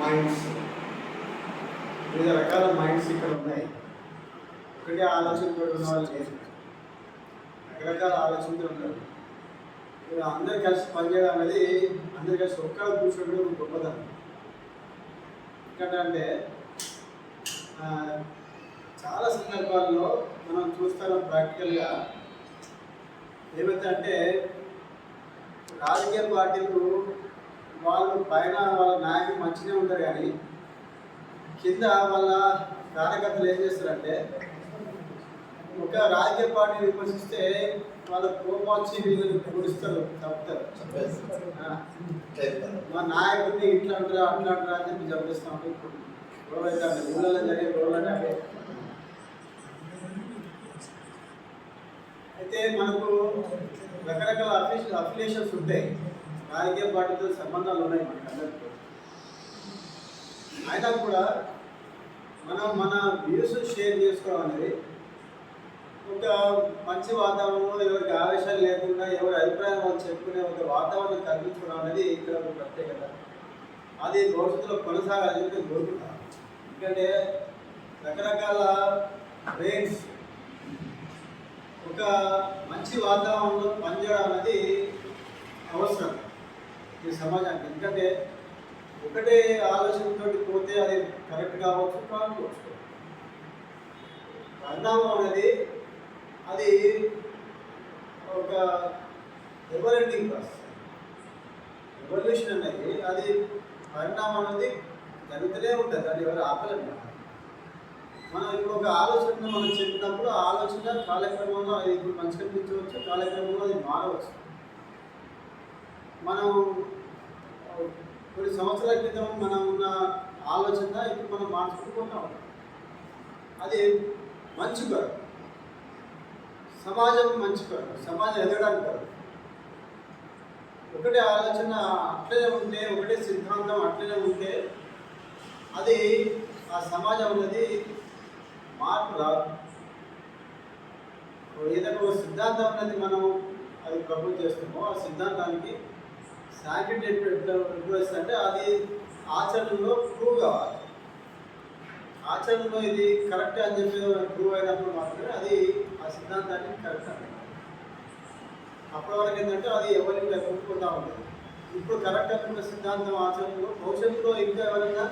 Minds వివిధ రకాల minds ఇక్కడ ఉన్నాయి. ఒకటే ఆలోచనతో ఉన్న వాళ్ళు లేదు రకరకాల ఆలోచనతో ఉంటారు ఇక్కడ అందరు కలిసి పనిచేయడం అనేది అందరు కలిసి ఒక్క కూర్చోవడం ఒక గొప్పతనం. ఎందుకంటే చాలా సందర్భాల్లో మనం చూస్తాం ప్రాక్టికల్గా ఏమైతే అంటే రాజకీయ పార్టీలు వాళ్ళు పైన వాళ్ళ నాయకులు మంచిగా ఉంటారు కానీ కింద వాళ్ళ కార్యకర్తలు ఏం చేస్తారంటే ఒక రాజకీయ పార్టీని విమర్శిస్తే వాళ్ళ కోపం వచ్చి వీళ్ళని పొడుస్తారు తప్పుతారు ఆ, మా నాయకుడిని ఇట్లా అంటారా అట్లా అంటారా అని చెప్పి చంపిస్తాం. గొడవ అయితే ఊళ్ళలో జరిగే గొడవలు అంటే అయితే మనకు రకరకాల అఫిషియల్ అఫిలియేషన్స్ ఉంటాయి. రాజకీయ పార్టీతో సంబంధాలు ఉన్నాయి మనకు అందరితో అయినా కూడా మనం మన వ్యూస్ షేర్ చేసుకోవడం అనేది ఒక మంచి వాతావరణంలో ఎవరికి ఆవేశాలు లేకుండా ఎవరి అభిప్రాయం వాళ్ళు చెప్పుకునే ఒక వాతావరణం కల్పించడం అనేది ఇక్కడ ఒక ప్రత్యేకత. అది భవిష్యత్తులో కొనసాగాలని చెప్పి నేను కోరుకుంటాను ఎందుకంటే రకరకాల బ్రెయిన్స్ ఒక మంచి వాతావరణంలో పనిచేయడం అనేది అవసరం. ఈ సమాజానికి. ఎందుకంటే ఒకటే ఆలోచనతో పోతే అది కరెక్ట్ కావచ్చు కావచ్చు పరిణామం అనేది అది ఒక ఎవర్ ఎండింగ్ ప్రాసెస్ రెవల్యూషన్ అనేది అది పరిణామం అనేది జరుగుతూనే ఉంటుంది. అది ఎవరు ఆపలేము మనం ఇంకొక ఆలోచన మనం చెప్పినప్పుడు ఆ ఆలోచన కాలక్రమంలో అది ఇప్పుడు మంచి కనిపించవచ్చు కాలక్రమంలో అది మారవచ్చు. మనం కొన్ని సంవత్సరాల క్రితం మనం ఉన్న ఆలోచన ఇప్పుడు మనం మార్చుకుంటున్నాం అది మంచి కొరకు. సమాజం మంచి కొరకు. సమాజం ఎదగడానికి కొరకు. ఒకటే ఆలోచన అట్లనే ఉంటే ఒకటే సిద్ధాంతం అట్లనే ఉంటే అది ఆ సమాజం అనేది మార్పు రాదు. ఏదైనా ఒక సిద్ధాంతం అనేది మనం అది ప్రపోజ్ చేస్తామో ఆ సిద్ధాంతానికి సాంకేతిక ఎప్పుడు ఎట్లా ఎప్పుడు అంటే అది ఆచరణలో ప్రూవ్ కావాలి. ఆచరణలో ఇది కరెక్ట్ అని చెప్పి ప్రూవ్ అయినప్పుడు మాత్రమే అది ఆ సిద్ధాంతాన్ని కరెక్ట్ అంటారు అప్పటి వరకు ఏంటంటే అది ఎవరికి ఒప్పుకుంటా ఉంటుంది ఇప్పుడు కరెక్ట్ అనుకున్న సిద్ధాంతం ఆచరణలో భవిష్యత్తులో ఇంకా ఎవరైనా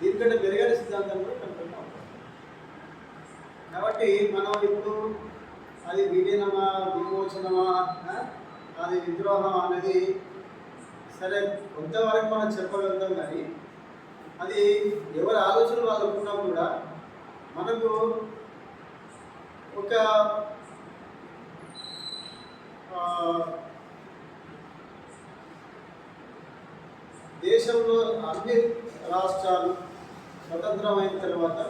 దీనికంటే పెరిగిన సిద్ధాంతం కూడా కనుక్కుంటా ఉంటుంది కాబట్టి మనం ఇప్పుడు అది విలీనమా విమోచనమా అది విద్రోహం అనేది సరే కొంతవరకు మనం చెప్పగలుగుతాం కానీ అది ఎవరి ఆలోచన వాళ్ళు ఉన్నా కూడా మనకు ఒక దేశంలో అన్ని రాష్ట్రాలు స్వతంత్రమైన తర్వాత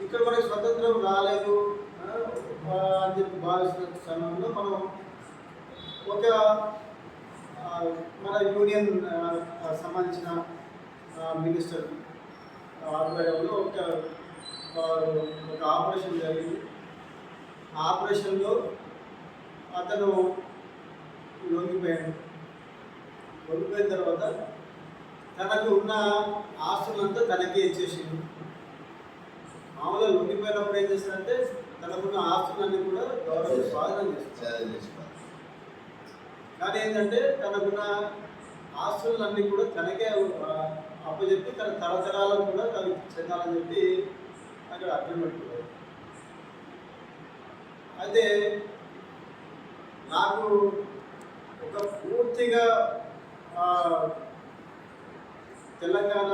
ఇక్కడ మనకి స్వతంత్రం రాలేదు అని చెప్పి భావిస్తున్న సమయంలో మనం ఒక మన యూనియన్ సంబంధించిన మినిస్టర్ ఆధ్వర్యంలో ఒక ఒక ఆపరేషన్ జరిగింది. ఆ ఆపరేషన్లో అతను లొంగిపోయాడు. లొంగిపోయిన తర్వాత తనకు ఉన్న ఆస్తులంతా తనకే ఇచ్చేసింది మామూలుగా లొంగిపోయినప్పుడు ఏం చేస్తారంటే తనకున్న ఆస్తులన్నీ కూడా గౌరవ స్వాధీనం చేస్తారు. కానీ ఏంటంటే తనకున్న ఆస్తులన్నీ కూడా తనకే అప్పచెప్పి తన తరతరాలకు కూడా తనకి చెందాలని చెప్పి అక్కడ అర్థం పెట్టుకున్నారు అయితే నాకు ఒక పూర్తిగా తెలంగాణ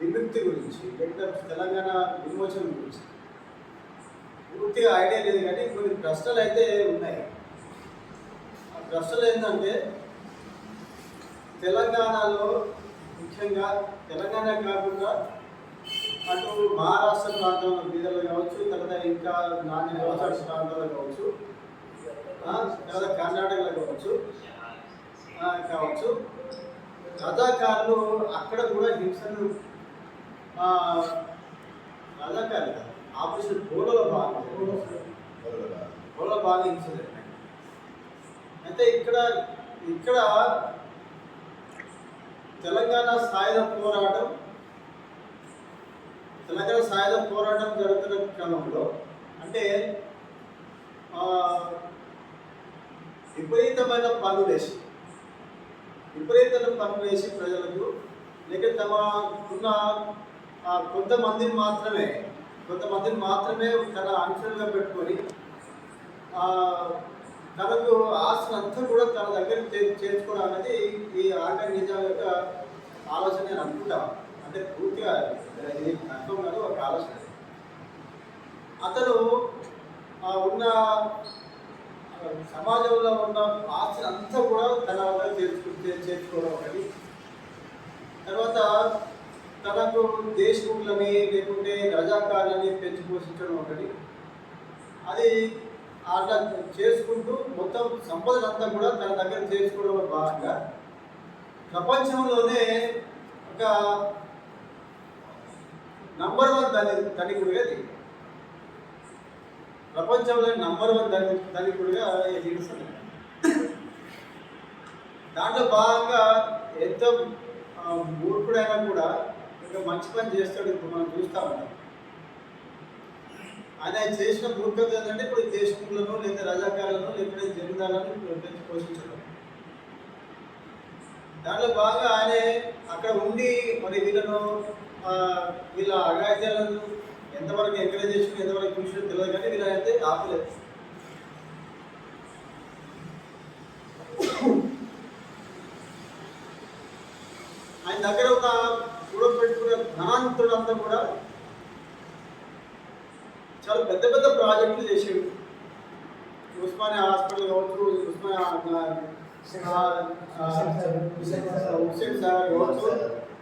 విముక్తి గురించి లేదా తెలంగాణ విమోచన గురించి పూర్తిగా ఐడియా లేదు కానీ కొన్ని ప్రశ్నలు అయితే ఉన్నాయి. ప్రశ్నలు ఏంటంటే తెలంగాణలో ముఖ్యంగా తెలంగాణ కాకుండా అటు మహారాష్ట్ర ప్రాంతంలో బీదర్లో కావచ్చు తర్వాత ఇంకా నాణ్య వ్యవసాయ ప్రాంతాల్లో కావచ్చు తర్వాత కర్ణాటకలో కావచ్చు కావచ్చు. రజాకారులు అక్కడ కూడా హింసను రజాకారులు ఆపరేషన్ పోలలో భాగం. పోలలో బాగా హింస జరిగినాయి అయితే ఇక్కడ ఇక్కడ తెలంగాణ సాయుధ పోరాటం తెలంగాణ సాయుధ పోరాటం జరుగుతున్న క్రమంలో అంటే విపరీతమైన పన్నులు వేసి విపరీతమైన పన్నులు వేసి ప్రజలకు లేక తమ ఉన్న కొంతమందిని మాత్రమే కొంతమందిని మాత్రమే తన అంశాలుగా పెట్టుకొని తనకు ఆశను అంతా కూడా తన దగ్గర చే- చేర్చుకోవడం అనేది ఈ ఆఖరి నిజాల యొక్క ఆలోచన నేను అనుకుంటా. అంటే పూర్తిగా ఇది అర్థం కాదు ఒక ఆలోచన. అతను ఉన్న సమాజంలో ఉన్న ఆస్తిని అంతా కూడా తన వల్ల చేర్చుకు చేర్చుకోవడం ఒకటి. తర్వాత తనకు దేశముఖులని లేకుంటే రజాకారులని పెంచి పోషించడం ఒకటి. అది అట్లా చేసుకుంటూ మొత్తం సంపదలంతా కూడా తన దగ్గర చేసుకోవడంలో భాగంగా ప్రపంచంలోనే ఒక నంబర్ వన్ ధని ధనికుడిగా ప్రపంచంలో నంబర్ వన్ ధని ధనికుడిగా ఎదిగిస్తున్నాడు దాంట్లో భాగంగా ఎంత మూర్ఖుడైనా కూడా ఇంకా మంచి పని చేస్తాడు. ఇప్పుడు మనం చూస్తా ఆయన చేసిన మూర్ఖత ఏంటంటే ఇప్పుడు దేశములను లేదా రజాకారులను లేకపోతే జమీదారులను పెంచి పోషించడం. దాంట్లో బాగా ఆయన అక్కడ ఉండి మరి వీళ్ళను వీళ్ళ అగాధ్యాలను ఎంతవరకు ఎంకరేజ్ చేసిన ఎంతవరకు చూసిన తెలియదు కానీ అయితే ఆపలేదు. ఆయన దగ్గర ఉన్న చూడబెట్టుకునే ధనాంతుడంతా కూడా చాలా పెద్ద పెద్ద ప్రాజెక్టులు చేసేవి. ఉస్మానియా హాస్పిటల్ కావచ్చు ఉస్మానియా హుసేన్ సాగర్ కావచ్చు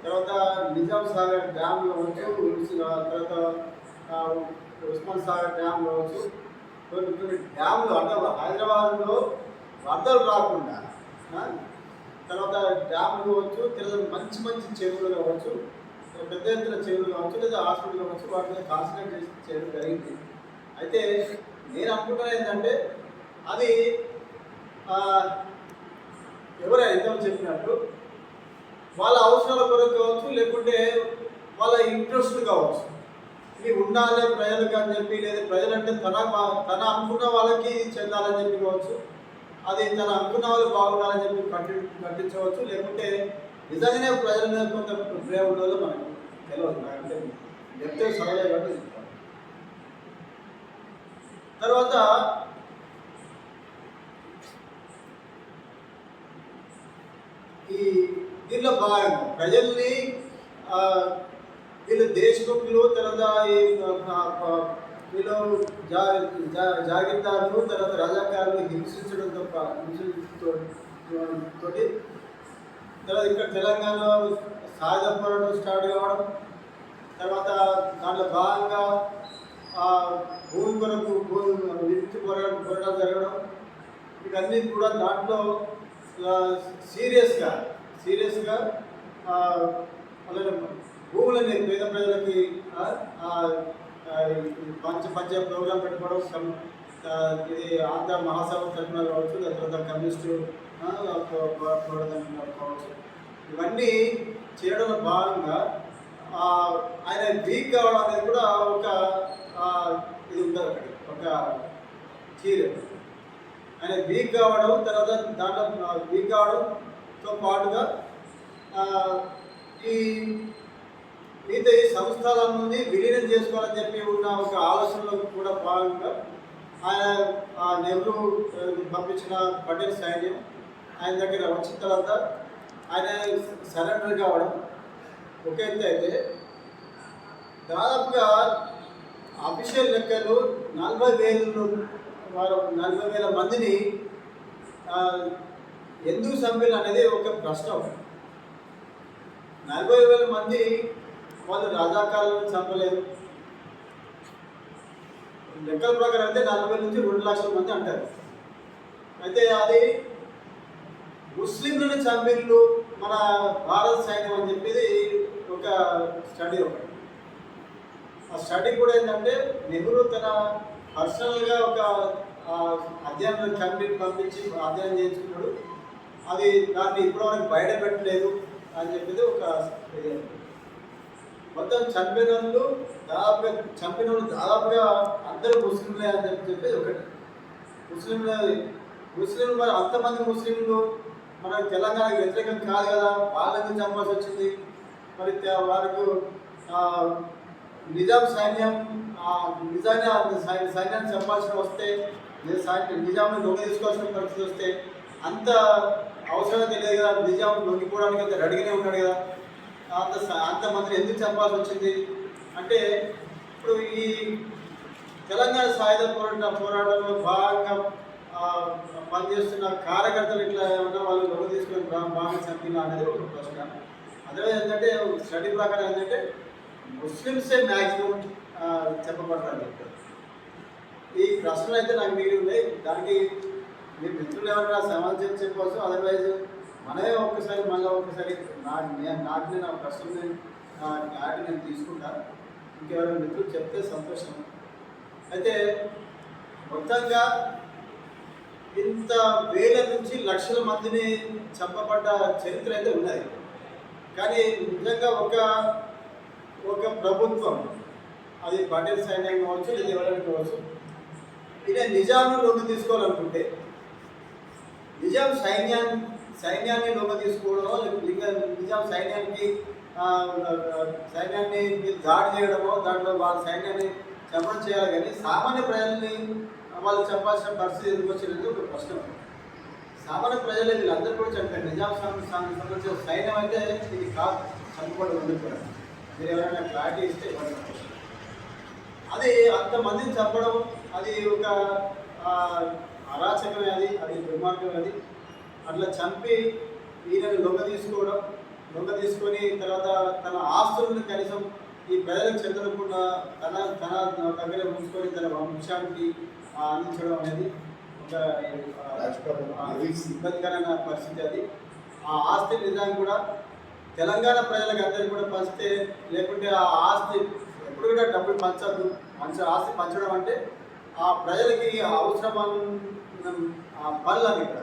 తర్వాత నిజాం సాగర్ డ్యామ్ కావచ్చు తర్వాత ఉస్మాన్ సాగర్ డ్యామ్ కావచ్చు. కొన్ని కొన్ని డ్యామ్లు అంటే హైదరాబాద్లో వరదలు రాకుండా తర్వాత డ్యాములు కావచ్చు తర్వాత మంచి మంచి చెరువులు కావచ్చు పెద్ద ఎత్తున చేయడం కావచ్చు లేదా హాస్పిటల్లో వచ్చి వాటి మీద కాన్సన్ట్రేట్ చేయడం జరిగింది. అయితే నేను అనుకుంటున్నా ఏంటంటే అది ఎవరు ఎవరైనా ఇంతకు చెప్పినట్టు వాళ్ళ అవసరాల కొరకు కావచ్చు లేకుంటే వాళ్ళ ఇంట్రెస్ట్ కావచ్చు. ఇది ఉండాలి ప్రజలకు అని చెప్పి లేదా ప్రజలంటే తన తన అనుకున్న వాళ్ళకి చెందాలని చెప్పి కావచ్చు అది తన అనుకున్న వాళ్ళు బాగుండాలని చెప్పి కట్టి కట్టించవచ్చు లేకుంటే నిజంగానే ప్రజల మీద కొంత ప్రేమ ఉండదో మనకు తెలియదు నాకంటే చెప్తే చదవలే కాబట్టి చెప్తాను. తర్వాత ఈ దీనిలో భాగంగా ప్రజల్ని ఆ, వీళ్ళు దేశముఖులు తర్వాత ఈ ఆ, ఆ, వీళ్ళు జా జా- జాగీర్దారులు తర్వాత రజాకారులు హింసించడంతో పా- హింసించడంతో తోటి తర్వాత ఇక్కడ తెలంగాణలో సాయుధ పోరాటం స్టార్ట్ కావడం తర్వాత దాంట్లో భాగంగా ఆ, భూమి కొరకు భూమి విముక్తి పోరాటం పోరాటాలు జరగడం ఇవన్నీ కూడా దాంట్లో సీరియస్గా సీరియస్గా అలాగే భూములని పేద ప్రజలకి పంచ పంచ ప్రోగ్రాం పెట్టుకోవడం ఇది ఆంధ్ర మహాసభ తరఫున కావచ్చు తర్వాత కమ్యూనిస్టు ఆ, ఇవన్నీ చేయడంలో భాగంగా ఆయన వీక్ కావడం అనేది కూడా ఒక ఇది ఉంటుంది అక్కడ ఒక చీర ఆయన వీక్ కావడం తర్వాత దాంట్లో వీక్ కావడంతో పాటుగా ఈ మిగతా ఈ సంస్థల నుండి విలీనం చేసుకోవాలని చెప్పి ఉన్న ఒక ఆలోచనలో కూడా భాగంగా ఆయన ఆ నెహ్రూ పంపించిన పటేల్ సైన్యం ఆయన దగ్గర వచ్చిన తర్వాత ఆయన సరెండర్ కావడం. ఒక ఎత్తు అయితే దాదాపుగా అఫీషియల్ లెక్కలు నలభై వేలు వారు నలభై వేల మందిని ఎందుకు చంపారు అనేది ఒక ప్రశ్న. నలభై వేల మంది వాళ్ళు రాజాకాలను చంపలేదు. లెక్కల ప్రకారం అయితే నలభై నుంచి రెండు లక్షల మంది అంటారు. అయితే అది ముస్లింలను చంపిళ్ళు మన భారత సైన్యం అని చెప్పేది ఒక స్టడీ ఒకటి. ఆ స్టడీ కూడా ఏంటంటే నెహ్రూ తన పర్సనల్గా ఒక అధ్యయనం కమిటీని పంపించి అధ్యయనం చేయించుకున్నాడు. అది దాన్ని ఇప్పటివరకు బయట పెట్టలేదు అని చెప్పేది ఒక మొత్తం చంపిన వాళ్ళు దాదాపుగా చంపిన వాళ్ళు దాదాపుగా అందరూ ముస్లింలే అని చెప్పి చెప్పేది ఒకటి. ముస్లింలే ముస్లింలు మరి అంతమంది ముస్లింలు మన తెలంగాణకి వ్యతిరేకం కాదు కదా? వాళ్ళని చంపాల్సి వచ్చింది. మరి వారికి నిజాం సైన్యం నిజాన్ని సై- సైన్యాన్ని చంపాల్సిన వస్తే నిజాంని లొంగి తీసుకోవాల్సిన పరిస్థితి వస్తే అంత అవసరం తెలియదు కదా? నిజాం లొంగిపోవడానికి అంత రెడీగానే ఉన్నాడు కదా? అంత స- అంత మందిని ఎందుకు చంపాల్సి వచ్చింది? అంటే ఇప్పుడు ఈ తెలంగాణ సాయుధ పోరాట పోరాటంలో భాగంగా పనిచేస్తున్న కార్యకర్తలు ఇట్లా ఏమన్నా వాళ్ళు బాగా చంపిన అనేది ఒక ప్రశ్న అదే ఏంటంటే స్టడీ ప్రకారం ఏంటంటే ముస్లిమ్సే మ్యాక్సిమం చెప్పబడతారు చెప్పారు ఈ ప్రశ్నలు అయితే నాకు మీరు ఉన్నాయి. దానికి మీ మిత్రులు ఎవరైనా సమాధానం చెప్పవచ్చు. అదర్వైజ్ మనమే ఒక్కసారి మళ్ళీ ఒక్కసారి నాకు నేను నాకు నేను ఆ ప్రశ్నని క్లారిటీ నేను తీసుకుంటాను ఇంకెవరైనా మిత్రులు చెప్తే సంతోషం. అయితే మొత్తంగా ఇంత వేల నుంచి లక్షల మందిని చంపబడ్డ చరిత్ర అయితే ఉన్నది. కానీ నిజంగా ఒక ఒక ప్రభుత్వం అది పటేల్ సైన్యం కావచ్చు లేదా ఎవరైనా కావచ్చు ఇదే నిజాన్ని లొంగ తీసుకోవాలనుకుంటే నిజాం సైన్యాన్ని సైన్యాన్ని లొంగ తీసుకోవడమో ఇంకా నిజాం సైన్యానికి సైన్యాన్ని దాడి చేయడమో దాంట్లో వాళ్ళ సైన్యాన్ని చంపడం చేయాలి. కానీ సామాన్య ప్రజల్ని వాళ్ళు చంపాల్సిన పరిస్థితి ఎందుకు వచ్చినది ఒక ప్రశ్న సామాన్య ప్రజలు వీళ్ళందరూ కూడా చంపారు నిజాం సంబంధించిన సైన్యం అయితే ఇది కాదు. చంపబడి ఉంది కూడా. మీరు ఎవరైనా క్లారిటీ ఇస్తే ఇవ్వండి. అది అంతమందిని చంపడం అది ఒక అరాచకమే అది అది దుర్మార్గమే అది. అట్లా చంపి ఈయనని లొంగ తీసుకోవడం లొంగ తీసుకొని తర్వాత తన ఆస్తులను కనీసం ఈ ప్రజలకు చెందకుండా తన తన దగ్గర ఉంచుకొని తన వంశానికి అందించడం అనేది ఒక ఇబ్బందికరమైన పరిస్థితి అది. ఆ ఆస్తి నిజాన్ని కూడా తెలంగాణ ప్రజలకు అందరికీ కూడా పంచితే లేకుంటే ఆ ఆస్తి ఎప్పుడు కూడా డబ్బులు పంచద్దు మంచి ఆస్తి పంచడం అంటే ఆ ప్రజలకి అవసరమైన ఆ పనులు అని ఇక్కడ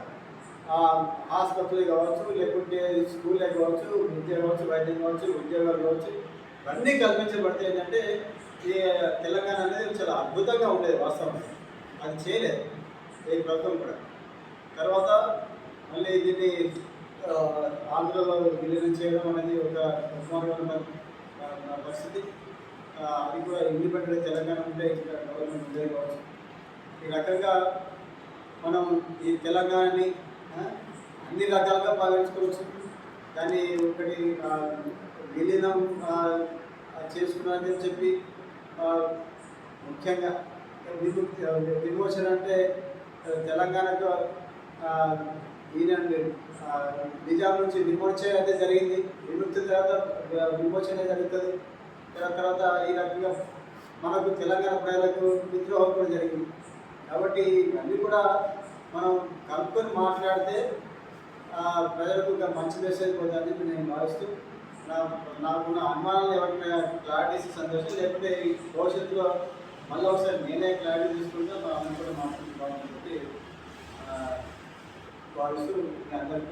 ఆసుపత్రులు కావచ్చు లేకుంటే స్కూల్లే కావచ్చు విద్య కావచ్చు వైద్యం కావచ్చు ఉద్యోగాలు కావచ్చు ఇవన్నీ కల్పించబడితే ఏంటంటే ఈ తెలంగాణ అనేది చాలా అద్భుతంగా ఉండేది వాస్తవం అది చేయలేదు. ఏ ప్రభుత్వం కూడా. తర్వాత మళ్ళీ దీన్ని ఆంధ్రలో విలీనం చేయడం అనేది ఒక దుర్మార్గమైన పరిస్థితి. అది కూడా ఇండిపెండెంట్ తెలంగాణ ఉంటే ఇక్కడ గవర్నమెంట్ ఉండేది కావచ్చు ఈ రకంగా మనం ఈ తెలంగాణని అన్ని రకాలుగా భావించుకోవచ్చు కానీ ఒకటి విలీనం ఆ, చేసుకున్నారని చెప్పి ముఖ్యంగా విముక్తి విమోచన అంటే తెలంగాణకు ఆ, ఈయన నిజాం నుంచి విమోచన అయితే జరిగింది. విముక్తి తర్వాత విమోచన జరుగుతుంది. తర్వాత తర్వాత ఈ రకంగా మనకు తెలంగాణ ప్రజలకు విద్రోహం కూడా జరిగింది. కాబట్టి ఇవన్నీ కూడా మనం కలుపుకొని మాట్లాడితే ఆ, ప్రజలకు ఒక మంచి మెసేజ్ పోతుందని నేను భావిస్తూ నా నాకున్న అనుమానాలు ఎవరికైనా క్లారిటీస్ సంతోషం. లేకపోతే ఈ భవిష్యత్తులో మళ్ళీ ఒకసారి నేనే క్లారిటీ తీసుకుంటే మా అన్న కూడా మాట్లాడుతూ బాగుంటుంది భావిస్తూ మీ అందరికీ